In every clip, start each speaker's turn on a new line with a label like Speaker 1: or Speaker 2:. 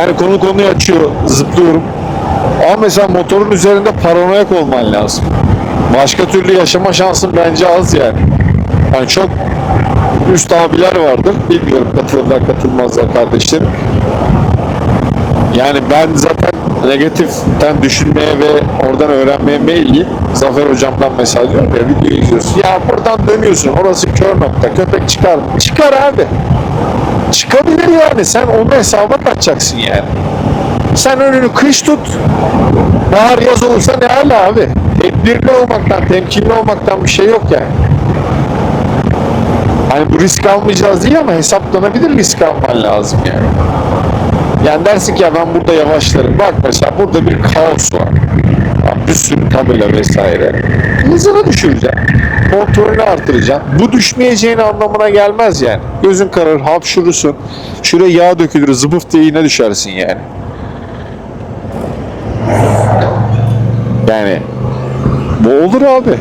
Speaker 1: Yani konu konuyu açıyor, zıplıyorum. Ama mesela motorun üzerinde paranoyak olman lazım. Başka türlü yaşama şansın bence az yani. Yani çok üst abiler vardır. Bilmiyorum katılırlar katılmazlar kardeşlerim. Yani ben zaten negatiften düşünmeye ve oradan öğrenmeye meyilliyim. Zafer hocamdan mesaj ya video izliyorsun. Ya buradan dönüyorsun orası kör nokta köpek çıkar? Çıkar abi. Çıkabilir yani sen onu hesaba katacaksın yani. Sen önünü kış tut. Bahar yaz olursa ne hala abi. Tedbirli olmaktan, temkinli olmaktan bir şey yok yani. Hani bu risk almayacağız değil ama hesaplanabilir risk alman lazım yani. Yani dersin ki ya ben burada yavaşlarım. Bak mesela burada bir kaos var. Bir sürü tabela vesaire. Hızını düşüreceksin. Kontrolünü artıracaksın. Bu düşmeyeceğin anlamına gelmez yani. Gözün kararır, hapşurursun. Şuraya yağ dökülür, zıbıf diye yine düşersin yani. Yani bu olur abi.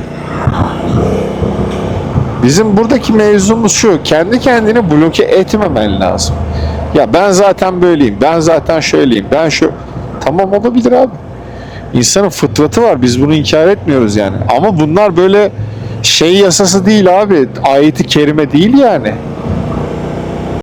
Speaker 1: Bizim buradaki mevzumuz şu. Kendi kendini bloke etmemen lazım. Ya ben zaten böyleyim. Ben zaten şöyleyim. Ben şu tamam olabilir abi. İnsanın fıtratı var. Biz bunu inkar etmiyoruz yani. Ama bunlar böyle şey yasası değil abi. Ayeti kerime değil yani.